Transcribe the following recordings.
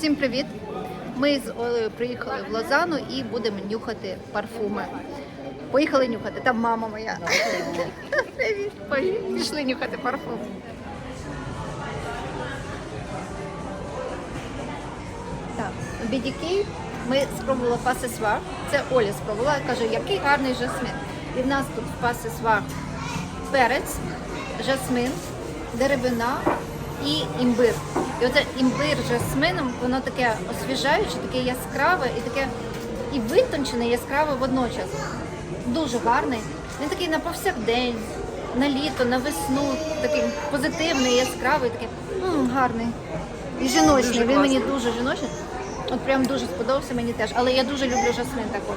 Всім привіт! Ми з Олею приїхали в Лозану і будемо нюхати парфуми. Поїхали нюхати, там мама моя. Привіт! Пішли нюхати парфум. Так, у BDK ми спробували пасесвар. Це Оля спробувала. Каже, який гарний жасмин. І в нас тут в пасесвар перець, жасмин, деревина і імбир. І оце імбир з жасмином, воно таке освіжаюче, таке яскраве і таке і витончене, яскраве водночас. Дуже гарний. Він такий на повсякдень, на літо, на весну, такий позитивний, яскравий, такий м, гарний. І жіночний. Дуже Він мені дуже жіночний. От прям дуже сподобався мені теж. Але я дуже люблю жасмин також.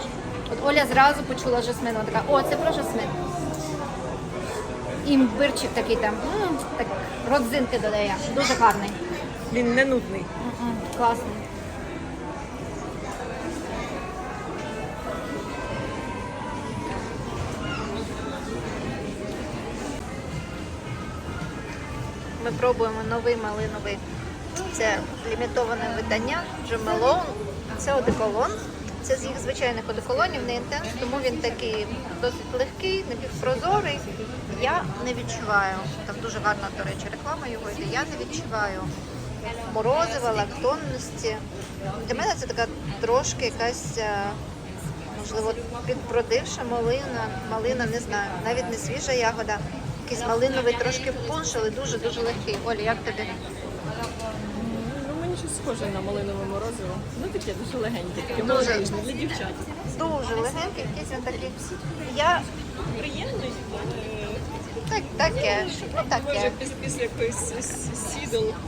От Оля зразу почула жасмин, вона така, о, це про жасмин. Імбирчик такий там, м, так, родзинки додає. Дуже гарний. Він не нудний. М-м, Класний. Ми пробуємо новий малиновий. Це лімітоване видання Джемелон. Це одеколон. Це з їх звичайних одеколонів, не інтенс, тому він такий досить легкий, напівпрозорий. Я не відчуваю. Там дуже гарна, до речі, реклама його йде. Я не відчуваю морозива, лактонності. Для мене це така трошки якась, е, можливо, підбродивша малина, малина, не знаю, навіть не свіжа ягода. Якийсь малиновий трошки пунш, але дуже-дуже легкий. Оля, як тобі? Ну мені щось схоже на малинове морозиво. Ну таке дуже легеньке, таке Дуже. молодіжне для дівчат. Дуже легенький, якийсь він такий. Я Приємний. Так, таке, ну Може таке. після, після якоїсь с-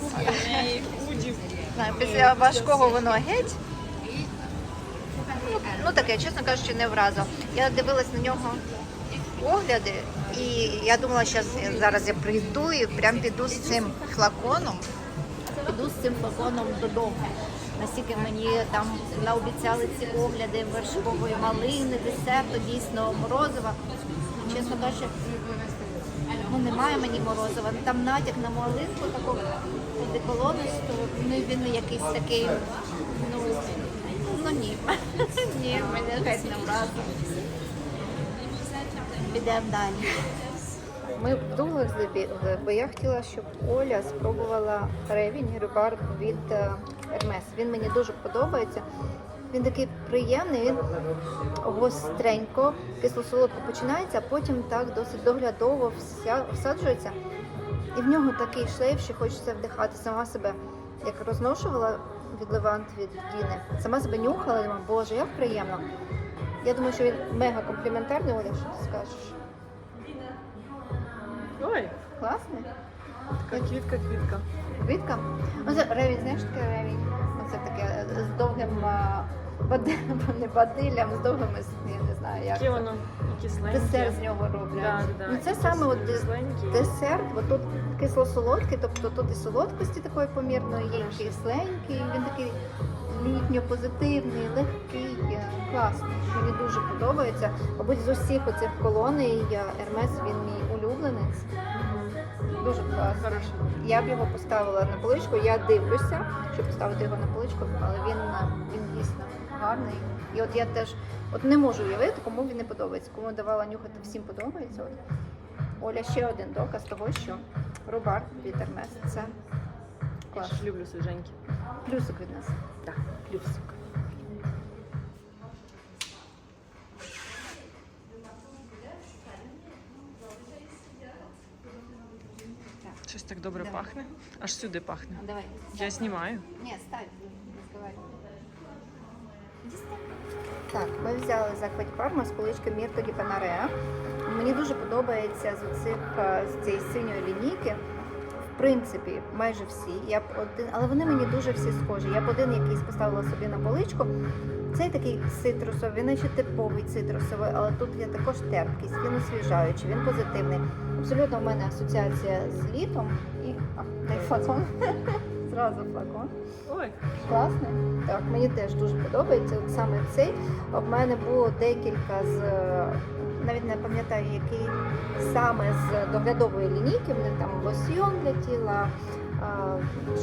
кухні, худів. Знаю, Після важкого воно геть. Ну, ну таке, чесно кажучи, не вразило. Я дивилась на нього огляди, і я думала, що зараз я прийду і прям піду з цим флаконом. Піду з цим флаконом додому. Настільки мені там наобіцяли ці огляди вершкової малини, десерту, дійсно морозива. Чесно кажучи, ну немає мені морозива. Там натяк на малинку такого одеколонисту, ну він якийсь такий, ну, ну ні. Ні, мене геть не вразив. Підемо далі. Ми вдумали забігли, бо я хотіла, щоб Оля спробувала ревінь рибар від е, Ермес. Він мені дуже подобається. Він такий приємний, він гостренько, кисло-солодко починається, а потім так досить доглядово вся- всаджується. І в нього такий шлейф, що хочеться вдихати сама себе. Як розношувала від Левант від Діни, сама себе нюхала, думаю, боже, як приємно. Я думаю, що він мега компліментарний, Оля, що ти скажеш? Ой, Класний? така квітка, квітка. Квітка? Оце ревінь, знаєш таке ревінь? Оце таке з довгим не бадиллям, з довгими, я не знаю як. Яке воно кисленьке. Десерт з нього роблять. Да, да. Ну, це саме от десерт, бо тут кисло-солодкий, тобто тут і солодкості такої помірної, є і кисленький, він такий літньо-позитивний, легкий, е, класний. Мені дуже подобається. Мабуть, з усіх оцих колоній Ермес він мій улюбленець. Дуже класний. Хороше. Я б його поставила на поличку. Я дивлюся, щоб поставити його на поличку, але він, е, він дійсно гарний. І от я теж от не можу уявити, кому він не подобається. Кому давала нюхати, всім подобається. От. Оля ще один доказ того, що рубар від Ермес це Я ж люблю свіженькі. Плюсик від нас. Так, плюсик. Щось так добре Давай. пахне. Аж сюди пахне. Давай. Я знімаю. Ні, ставь, скривай. Так, ми взяли захват парма з полички Мірто Панареа. Мені дуже подобається з цих з цієї синьої лінійки. В принципі, майже всі. Я б один, але вони мені дуже всі схожі. Я б один якийсь поставила собі на поличку. Цей такий цитрусовий, він наче типовий цитрусовий, але тут є також терпкість, він освіжаючий, він позитивний. Абсолютно в мене асоціація з літом і а, дай флакон. Зразу флакон. Ой, Класний. Так, мені теж дуже подобається. От саме цей. В мене було декілька з е, навіть не пам'ятаю, який саме з доглядової лінійки. В них там лосьйон для тіла,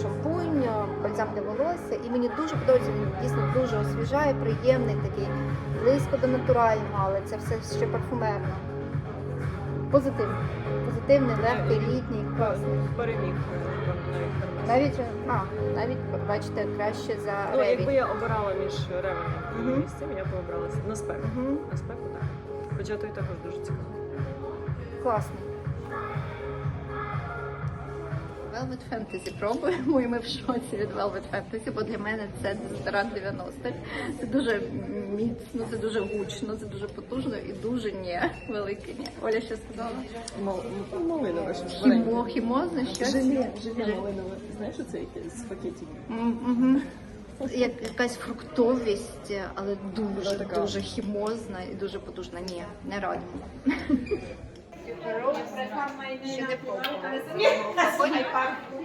шампунь, а, бальзам для волосся. І мені дуже подобається, він дійсно дуже освіжає, приємний такий, близько до натурального, але це все ще парфумерно. Позитивний. Позитивний, легкий, літній, класний. Переміг е, навіть а, навіть бачите, краще за Ну, якби я обирала між ревами і місцем, я б обрала на спеку. Угу. На спеку, так. Хоча той також дуже цікавий. Класний. Velvet Fantasy пробуємо, і ми в шоці від Velvet Fantasy, бо для мене це ресторан 90-х. Це дуже міцно, це дуже гучно, це дуже потужно і дуже ні, велике ні. Оля що сказала? Мал- Малинове щось. Хімо, хімозне щось? Желе, желе малинове. Знаєш, що це якесь з пакетів? Як якась фруктовість, але дуже дуже хімозна і дуже потужна. Ні, не радимо. Ще не пробувала.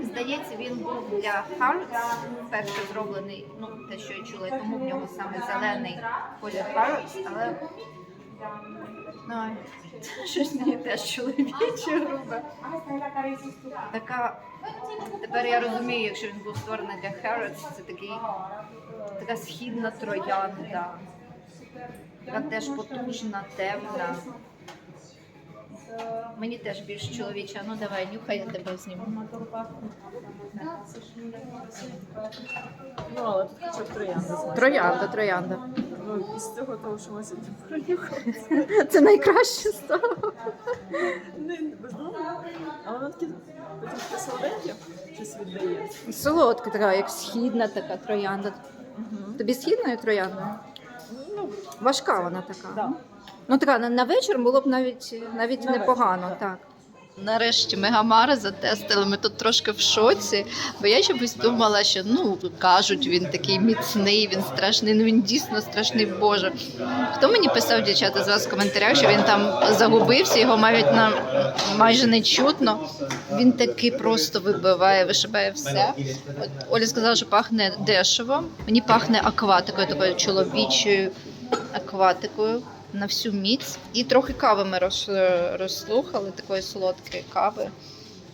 Здається, він був для Harrods, перше зроблений, ну те, що я чула, тому в нього саме зелений колір Harrods, але ну, щось мені теж чоловіче грубе. Така тепер я розумію, якщо він був створений для Harrods, це такий така східна троянда, така теж потужна, темна. Мені теж більш чоловіча. Ну давай, нюхай, я тебе зніму. Ну, але тут хоча б троянда. знаєш. Троянда, троянда. Ну, із цього того, що ми сьогодні пронюхали. Це найкраще стало. Не бездумно. Але воно таке таке солоденьке, щось віддає. Солодка така, як східна така троянда. Тобі східною трояндою? Важка вона така. да. Ну така на, на вечір було б навіть навіть На непогано, так. Нарешті мегамари затестили. Ми тут трошки в шоці, бо я чомусь думала, що ну кажуть, він такий міцний, він страшний. Ну він дійсно страшний, боже. Хто мені писав дівчата з вас в коментарях, що він там загубився, його навіть на майже не чутно. Він такий просто вибиває, вишибає все. От Оля сказала, що пахне дешево. Мені пахне акватикою, такою чоловічою акватикою на всю міць. І трохи кави ми роз- розслухали, такої солодкої кави.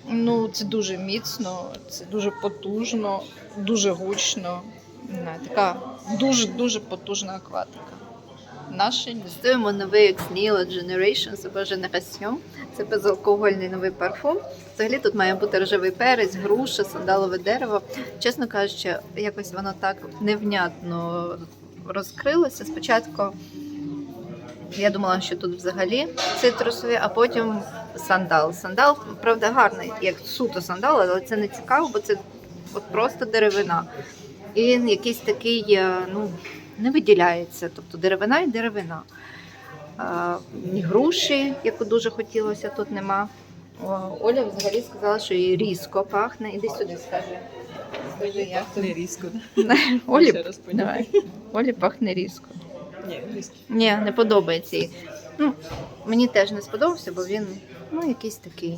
Ну, це дуже міцно, це дуже потужно, дуже гучно. Не така дуже-дуже потужна акватика. Наше Тестуємо новий Xnila Generations або Generation. Це безалкогольний новий парфум. Взагалі тут має бути рожевий перець, груша, сандалове дерево. Чесно кажучи, якось воно так невнятно розкрилося. Спочатку я думала, що тут взагалі цитрусові, а потім сандал. Сандал, правда, гарний, як суто сандал, але це не цікаво, бо це от просто деревина. І він якийсь такий, е, ну, не виділяється. Тобто деревина і деревина. Ні груші, яку дуже хотілося, тут нема. Оля взагалі сказала, що їй різко пахне. Іди сюди, скажи. Скажи, як тобі? Не різко. Олі, давай. Олі пахне різко. Ні, різко. Ні, не подобається їй. Ну, мені теж не сподобався, бо він ну, якийсь такий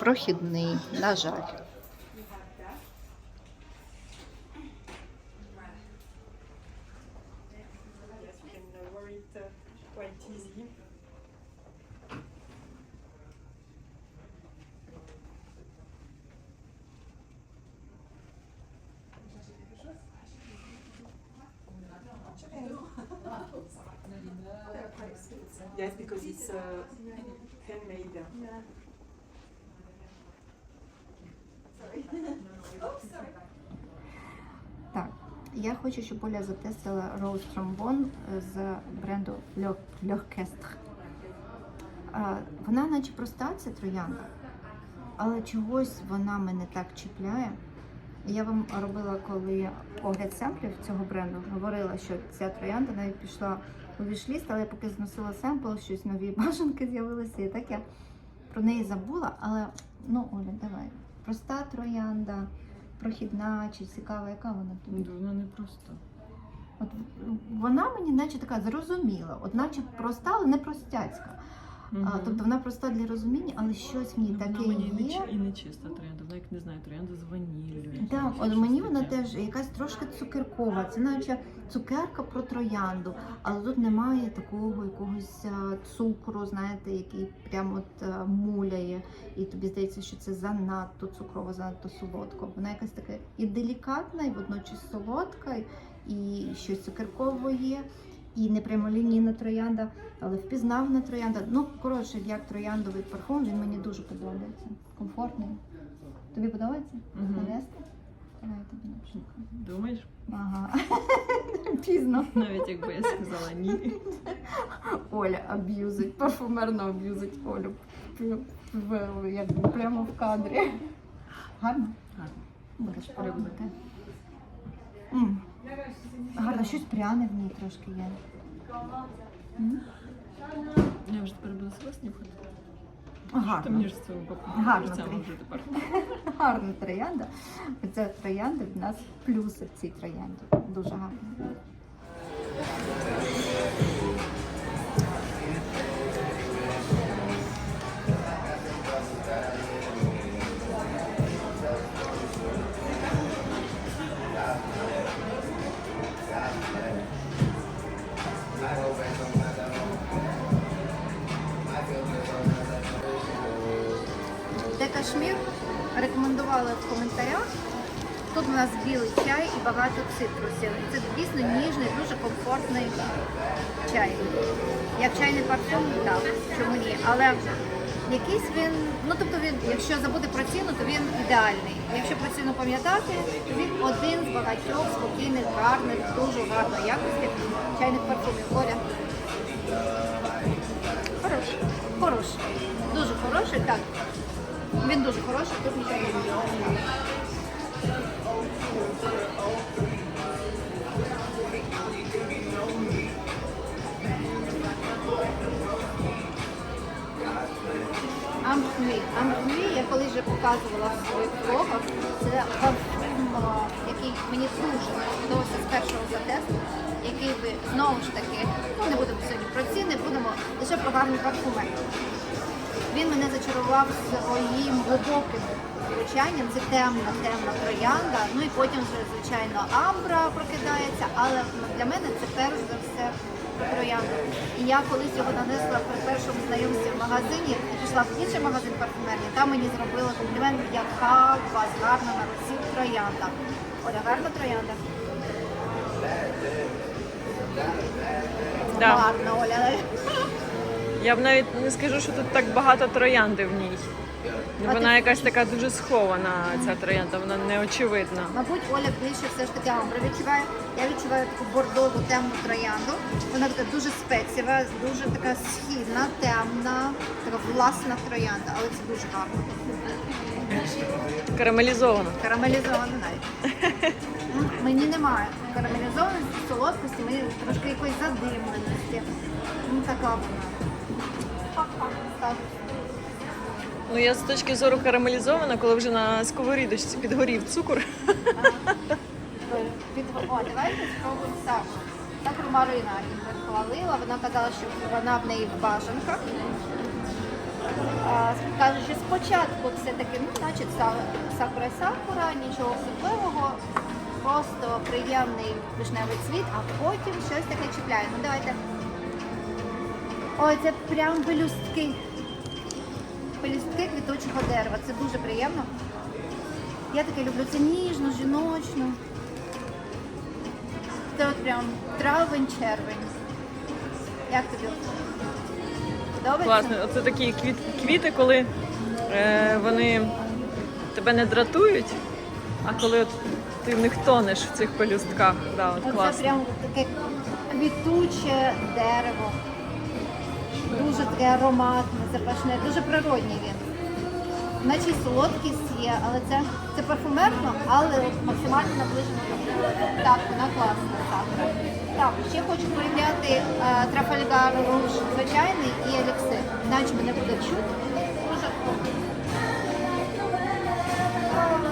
прохідний, на жаль. Uh, handmade. Так, я хочу, щоб Оля затестила Rose Trombone з бренду. А, Вона наче проста, ця троянда, але чогось вона мене так чіпляє. Я вам робила, коли огляд семплів цього бренду, говорила, що ця троянда навіть пішла у вішліст, але я поки зносила семпл, щось нові бажанки з'явилися, і так я про неї забула. Але ну, Оля, давай. Проста троянда, прохідна чи цікава, яка вона тобі? Вона не проста. От вона мені наче така зрозуміла, от наче проста, але не простяцька. А, тобто вона проста для розуміння, але щось в ній Ну, таке вона мені не, є. і не чиста троянда, вона як не знаю, троянда з ваніллю. Так, от мені вона теж якась трошки цукеркова. Це наче цукерка про троянду, але тут немає такого якогось цукру, знаєте, який прямо от муляє, і тобі здається, що це занадто цукрово, занадто солодко. Вона якась така і делікатна, і водночас солодка, і щось цукеркове є. І не прямолінійна троянда, але впізнавана троянда. Ну, коротше, як трояндовий парфум, він мені дуже подобається. Комфортний. Тобі подобається? Мгм. Навести? Давай я тобі напишу. Думаєш? Ага. Пізно. Навіть якби я сказала ні. Оля аб'юзить, парфумерно аб'юзить Олю. Якби прямо в кадрі. Гарно? Гарно. Будеш пробувати. Гарно, щось пряне в ній трошки є. М. Я вже тепер буду себе снюхати. Ти Гарно. мені ж з цими Гарно, Крі. вже тепер. Гарна троянда. Оця троянда в нас плюси в цій троянді. Дуже гарно. Рекомендували в коментарях. Тут у нас білий чай і багато цитрусів. Це дійсно ніжний, дуже комфортний чай. Як чайний парфум, так, чому ні. Але якийсь він, ну тобто він, якщо забути про ціну, то він ідеальний. Якщо про ціну пам'ятати, то він один з багатьох спокійних, гарних, дуже гарної якості чайних парфумів. Оля. Хороший. Хороший. Дуже хороший, так. Він дуже хороший, тут нічого не буде. Амфмі. Амфмі я колись вже показувала в своїх блогах. Це парфум, який мені дуже сподобався з першого затесту, який ви знову ж таки, ну не будемо сьогодні про ціни, будемо лише про гарні парфуми. Він мене зачарував своїм глибоким звучанням. Це темна, темна троянда. Ну і потім вже, звичайно, амбра прокидається, але для мене це перш за все про троянду. І я колись його нанесла при першому знайомстві в магазині, пішла в інший магазин парфумерний, там мені зробили комплімент, яка у вас гарна на руці троянда. Оля, гарна троянда. Да. Гарна, Оля. Я б навіть не скажу, що тут так багато троянди в ній. А Вона ти- якась така дуже схована, ця троянда, вона неочевидна. Мабуть, Оля більше все ж таки амбра відчуває. Я відчуваю таку бордову темну троянду. Вона така дуже спеціва, дуже така східна, темна, така власна троянда, але це дуже гарно. Карамелізована. Карамелізована навіть. М, Мені немає карамелізованості, солодкості, мені трошки якоїсь задимленості. Ну така вона. Ну я з точки зору карамелізована, коли вже на сковорідочці підгорів цукор. Під... О, давайте спробуємо сахар. Сахар Марина їм хвалила. Вона казала, що вона в неї в бажанках. Каже, що спочатку все-таки, ну, значить, са- сакура сакура, нічого особливого, просто приємний вишневий цвіт, а потім щось таке чіпляє. Ну давайте. Ой, це прям пелюстки. Пелюстки квіточого дерева. Це дуже приємно. Я таке люблю. Це ніжно, жіночно. Це от прям травень, червень. Як тобі? Подобається? Класно. Оце такі квіт, квіти, коли е, вони тебе не дратують, а коли от ти в них тонеш в цих пелюстках. Да, от Оце класно. прям таке квітуче дерево. Дуже таке ароматне, запашне, дуже природній він. Наче солодкість є, але це, це парфумерно, але максимально наближено до Так, вона класна. Так, ще хочу порівняти е, Трафальгар Руж звичайний і еліксир. Іначе мене буде чути. Дуже.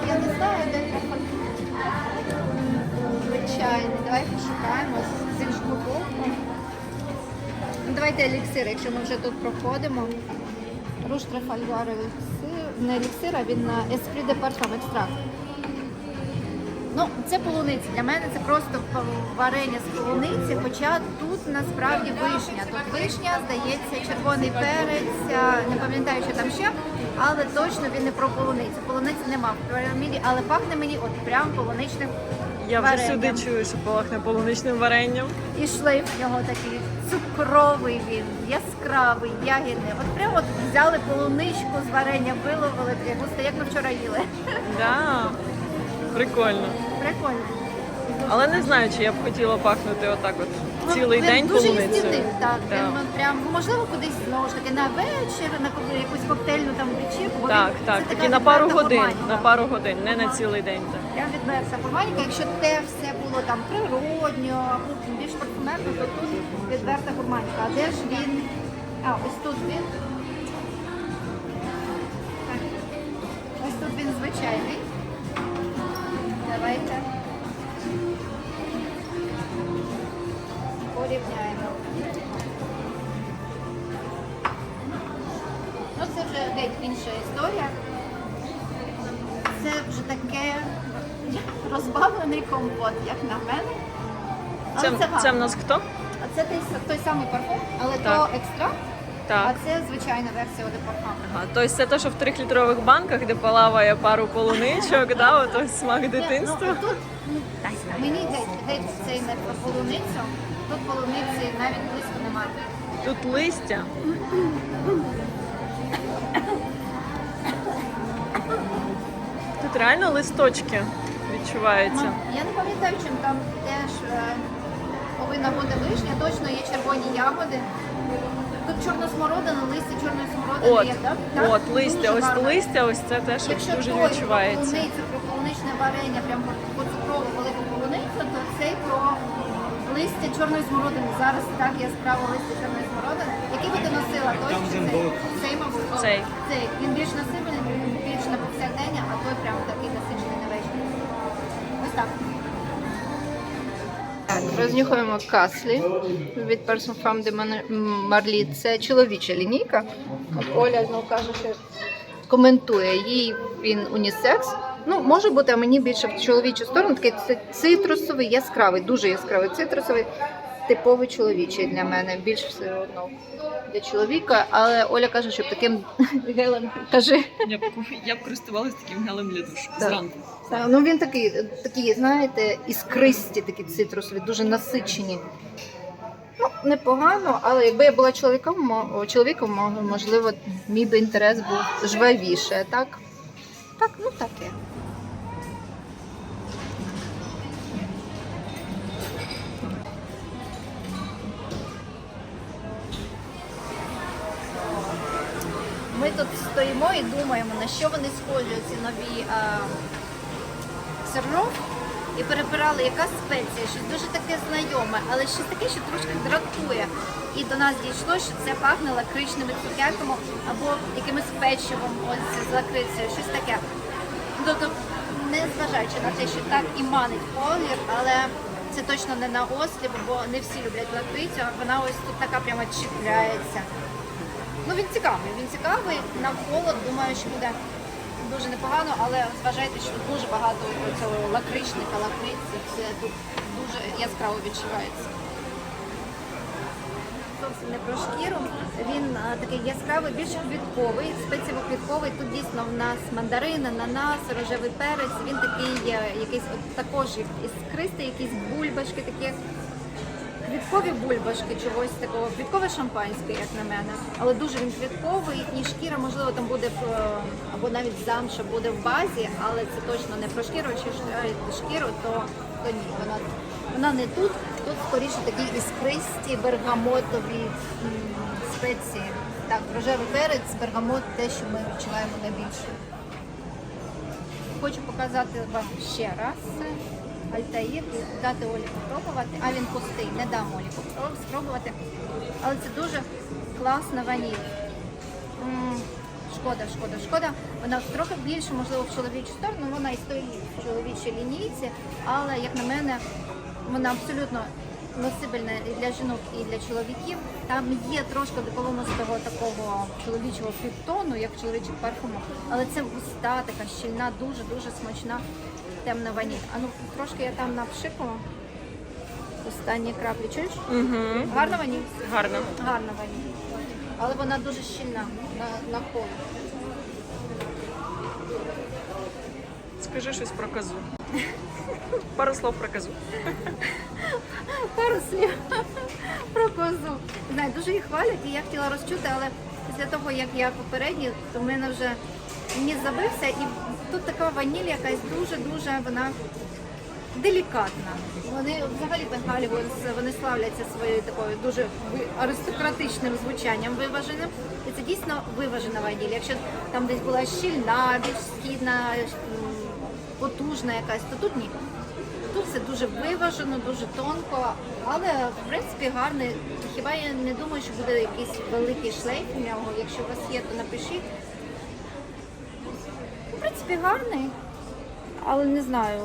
Я не знаю, де Трафальгар. Звичайний. Давай пошукаємо з іншого боку. Ну, давайте еліксир, якщо ми вже тут проходимо. Руш Трефальгар еліксир, не еліксир, а він на Esprit de Parfum екстракт. Ну, це полуниця. Для мене це просто варення з полуниці, хоча тут насправді вишня. Тут вишня, здається, червоний перець, не пам'ятаю, що там ще, але точно він не про полуницю. Полуниці нема в піраміді, але пахне мені от прям полуничним Я вже варенням. сюди чую, що пахне полуничним варенням. І шлейф в нього такий цукровий він, яскравий, ягідний. От прямо от взяли полуничку з варення, виловили густе, як ми вчора їли. Да. Прикольно. Прикольно. Але не знаю, чи я б хотіла пахнути отак от цілий він день дуже полуницею. їстівний, так. Да. Він прям можливо кудись знову ж таки на вечір, на якусь коктейльну там вечірку. бо Так, він- так, це такі на пару відверта годин, гурманіка. на пару годин, не на цілий день. Так. Прям відверта гурманіка. Якщо те все було там природньо, більш парфумерно, то тут відверта гурманіка. А де ж він? А, ось тут він. Так. Ось тут він звичайний. Давайте. Порівняємо. Ну, це вже геть інша історія. Це вже таке розбавлений компот, як на мене. Але Це, це, це в нас хто? А це той, той самий парфум, але Так. то екстракт, а Так. це звичайна версія Оде Парфум. Ага, тобто це те, що в трьохлітрових банках, де плаває пару полуничок, да, ото смак дитинства. Ну, тут ну, мені геть, геть цей не про полуницю. Тут полуниці навіть близько немає. Тут листя. Тут реально листочки відчуваються. Ну, я не пам'ятаю, чим там теж е, повинна бути вишня. Точно є червоні ягоди. Тут чорна смородина, листя чорної смородини От, є, так? Так? листя, Дуже ось гарно. листя, ось це те, що Якщо дуже той відчувається. про полуницю, про полуничне варення, прям по, по цукрову велику полуницю, то цей про листя чорної смородини. Зараз так яскраво листя чорної смородини. Який би ти носила? Той чи цей? Цей, мабуть. Цей. Цей. Він більш насичений, він більш на повсякдення, а той прям такий так. Рознюхуємо каслі від Person Farm de Marley. Це чоловіча лінійка. Оля знову каже, що коментує їй він унісекс. Ну, може бути, а мені більше в чоловічу сторону. Такий ци- цитрусовий, яскравий, дуже яскравий цитрусовий, типовий чоловічий для мене. Більш все одно для чоловіка. Але Оля каже, що таким гелем кажи. Я б, я б користувалася таким гелем для душу Так. зранку. Так, ну він такий, такий, знаєте, іскристі, такі цитрусові, дуже насичені. Ну, непогано, але якби я була чоловіком, чоловіком, можливо, мій би інтерес був жвавіше, так? Так, ну таке. Стоїмо і думаємо, на що вони схожі, ці нові а, сироп, і перебирали, яка спеція, щось дуже таке знайоме, але щось таке, що трошки дратує. І до нас дійшло, що це пахне лакричними цукерками або якимось печивом, ось з лакрицею, щось таке. Тобто, не зважаючи на те, що так і манить колір, але це точно не на осліп, бо не всі люблять лакрицю, а вона ось тут така прямо чіпляється. Ну він цікавий, він цікавий. На холод думаю, що буде дуже непогано, але зважайте, що дуже багато цього лакричника, лакриці, це тут дуже яскраво відчувається. Зовсім не про шкіру. Він а, такий яскравий, більш квітковий, спеціово-квітковий. Тут дійсно в нас мандарин, ананас, рожевий перець. Він такий е, якийсь от також іскристий, якісь бульбашки, такі Квіткові бульбашки чогось такого, квіткове шампанське, як на мене. Але дуже він квітковий, і шкіра, можливо, там буде або навіть замша буде в базі, але це точно не про шкіру. Чи е, шкіру, то, то ні, вона, вона не тут. Тут скоріше такі іскристі бергамотові спеції. Так, рожевий перець, бергамот, те, що ми відчуваємо найбільше. Хочу показати вам ще раз Альтаїр дати Олі спробувати. А він пустий, не дам Олі спробувати. Але це дуже класна ваніль. Шкода, шкода, шкода. Вона трохи більше, можливо, в чоловічу сторону. Вона і стоїть в чоловічій лінійці, але, як на мене, вона абсолютно носибельне і для жінок, і для чоловіків. Там є трошки з такого чоловічого підтону, як в чоловічих парфумах, але це густа, така щільна, дуже дуже смачна темна ваніль. А ну трошки я там напшикала. Останні краплі. Чуєш? Угу. Гарна ваніль? Гарно. Гарна ваніль. Але вона дуже щільна на, на холод. Скажи щось про козу. Пару слов про козу. Пару слів про козу. Знаю, дуже їх хвалять, і я хотіла розчути, але після того, як я попередні, то в мене вже ніс забився, і тут така ваніль якась дуже-дуже вона делікатна. Вони взагалі вони- вони славляться своєю такою дуже аристократичним звучанням виваженим. І це дійсно виважена ваніль. Якщо там десь була щільна, більш східна, потужна якась, то тут ні. Тут все дуже виважено, дуже тонко, але в принципі гарний. Хіба я не думаю, що буде якийсь великий шлейф у нього. Якщо у вас є, то напишіть. Принципі, гарний, але не знаю.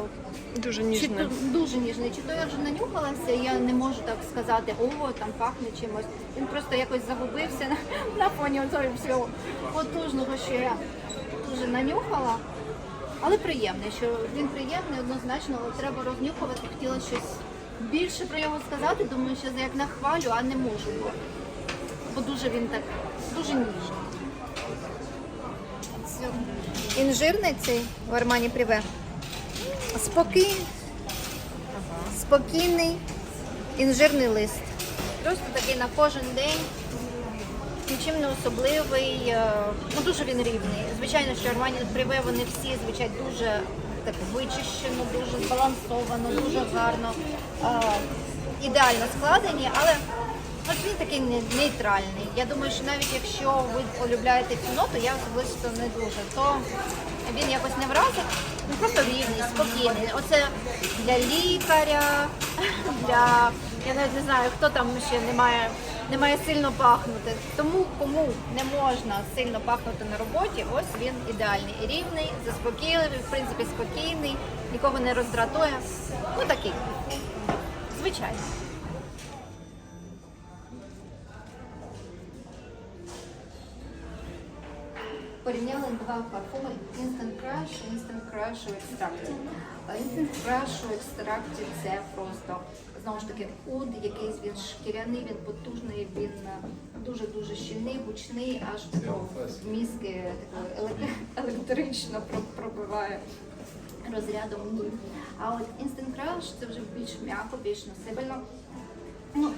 Дуже Чи то дуже ніжний, чи то я вже нанюхалася, я не можу так сказати, о, там пахне чимось. Він просто якось загубився на, на фоні цього всього потужного, що я дуже нанюхала. Але приємний, що він приємний, однозначно, але треба рознюхувати. Хотіла щось більше про нього сказати. Думаю, що як нахвалю, а не можу, бо, бо дуже він так, дуже ніжний. Інжирний цей в Армані Приве. Спокійний. Спокійний інжирний лист. Просто такий на кожен день, нічим не особливий, е, ну дуже він рівний. Звичайно, що Армані Приве вони всі звучать дуже так вичищено, дуже збалансовано, дуже гарно, е, ідеально складені, але от він такий нейтральний. Я думаю, що навіть якщо ви полюбляєте цю ноту, я особисто не дуже, то він якось не вразить. Він просто рівний, спокійний. Оце для лікаря, для я навіть не знаю, хто там ще не має, не має сильно пахнути. Тому кому не можна сильно пахнути на роботі, ось він ідеальний. Рівний, заспокійливий, в принципі, спокійний, нікого не роздратує. Ну такий. Звичайно. Порівняли два парфуми Instant Crush і Instant Crush у екстракті. Instant Crush у екстракті це просто знову ж таки уд, якийсь він шкіряний, він потужний, він дуже-дуже щільний, гучний, аж до мізки електрично пробиває розрядом ні. А от Instant Crush це вже більш м'яко, більш насибельно. Ну,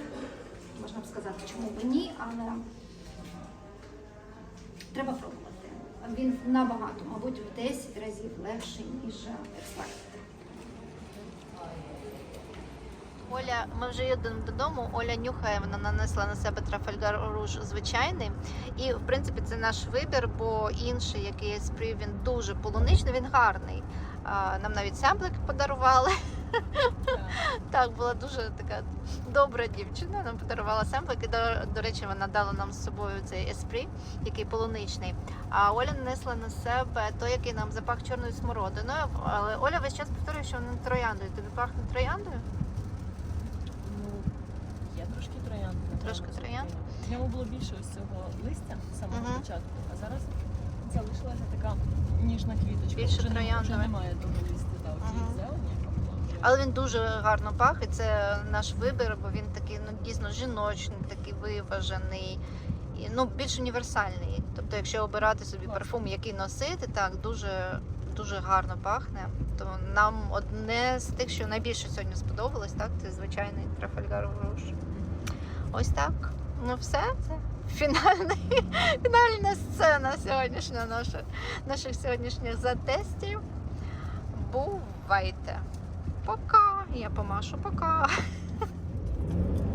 можна б сказати, чому б ні, але Треба пробувати. Він набагато, мабуть, в 10 разів легший, ніж екстракт. Оля, ми вже їдемо додому. Оля нюхає, вона нанесла на себе Трафальгар Руж звичайний. І в принципі це наш вибір, бо інший, який є спрій, він дуже полуничний, він гарний. Нам навіть семплик подарували. Так, була дуже така добра дівчина. Нам подарувала семплик. І до, до речі, вона дала нам з собою цей еспрі, який полуничний. А Оля нанесла на себе той, який нам запах чорною смородиною. Але Оля весь час повторює, що вона трояндою. Тобі пахне трояндою? Ну, є трошки напевно, Трошки троянд? В ньому було більше ось цього листя з самого Мгм. початку, а зараз залишилася така ніжна квіточка. Більше вже, не- вже трояндове. немає того листя, та, Мгм. була. Але він дуже гарно пах, і це наш вибір, бо він такий ну дійсно жіночний, такий виважений, і ну більш універсальний. Тобто, якщо обирати собі парфум, який носити, так дуже дуже гарно пахне. То нам одне з тих, що найбільше сьогодні сподобалось, так це звичайний Трафальгар Руж. Ось так. Ну все, це фінальний, фінальна сцена сьогоднішня наша, наших сьогоднішніх затестів. Бувайте! Пока! Я помашу пока.